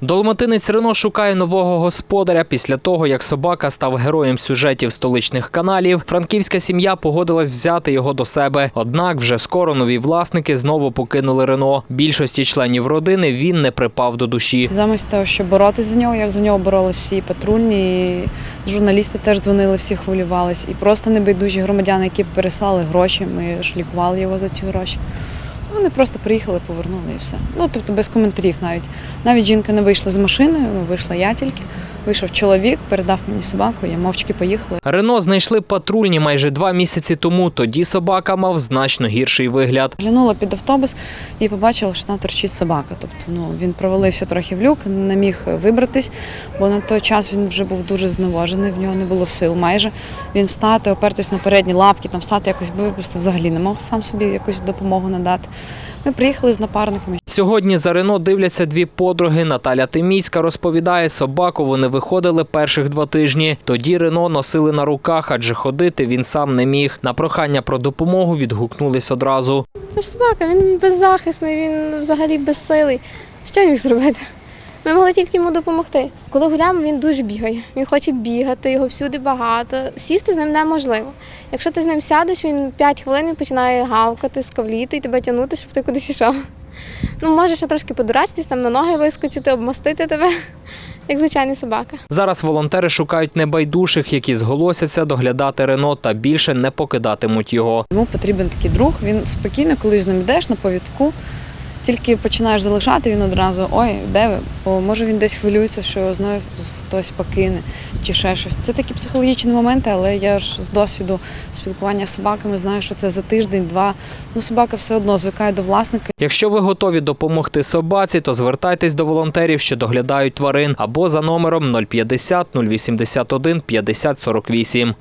Долматинець Рено шукає нового господаря після того, як собака став героєм сюжетів столичних каналів. Франківська сім'я погодилась взяти його до себе. Однак вже скоро нові власники знову покинули Рено. Більшості членів родини він не припав до душі. Замість того, щоб боротися за нього, як за нього боролись всі патрульні, журналісти теж дзвонили, всі хвилювались. І просто небайдужі громадяни, які переслали гроші, ми ж лікували його за ці гроші. Вони просто приїхали, повернули і все. Ну тобто без коментарів навіть. Навіть жінка не вийшла з машини, ну вийшла я тільки. Вийшов чоловік, передав мені собаку, я мовчки поїхала. Рено знайшли патрульні майже два місяці тому. Тоді собака мав значно гірший вигляд. Глянула під автобус і побачила, що там торчить собака. Тобто, ну він провалився трохи в люк, не міг вибратись, бо на той час він вже був дуже зневажений, в нього не було сил майже. Він встати, опертись на передні лапки, там встати якось випусти, взагалі не мог сам собі якусь допомогу надати. Ми приїхали з напарниками. Сьогодні за Рено дивляться дві подруги. Наталя Тиміцька розповідає, собаку вони виходили перших два тижні. Тоді Рено носили на руках, адже ходити він сам не міг. На прохання про допомогу відгукнулись одразу. Це ж собака, він беззахисний, він взагалі безсилий. Що міг зробити? Ми могли тільки йому допомогти. Коли гуляємо, він дуже бігає. Він хоче бігати, його всюди багато. Сісти з ним неможливо. Якщо ти з ним сядеш, він 5 хвилин починає гавкати, скавліти і тебе тягнути, щоб ти кудись йшов. Ну, може ще трошки подурачитись, там на ноги вискочити, обмостити тебе, як звичайна собака. Зараз волонтери шукають небайдужих, які зголосяться доглядати Рено та більше не покидатимуть його. Йому потрібен такий друг. Він спокійно, коли з ним йдеш на повідку. Тільки починаєш залишати, він одразу ой, де ви? Бо може він десь хвилюється, що його знову хтось покине чи ще щось. Це такі психологічні моменти, але я ж з досвіду спілкування з собаками знаю, що це за тиждень-два. Ну, собака все одно звикає до власника. Якщо ви готові допомогти собаці, то звертайтесь до волонтерів, що доглядають тварин, або за номером 050 081 50 48.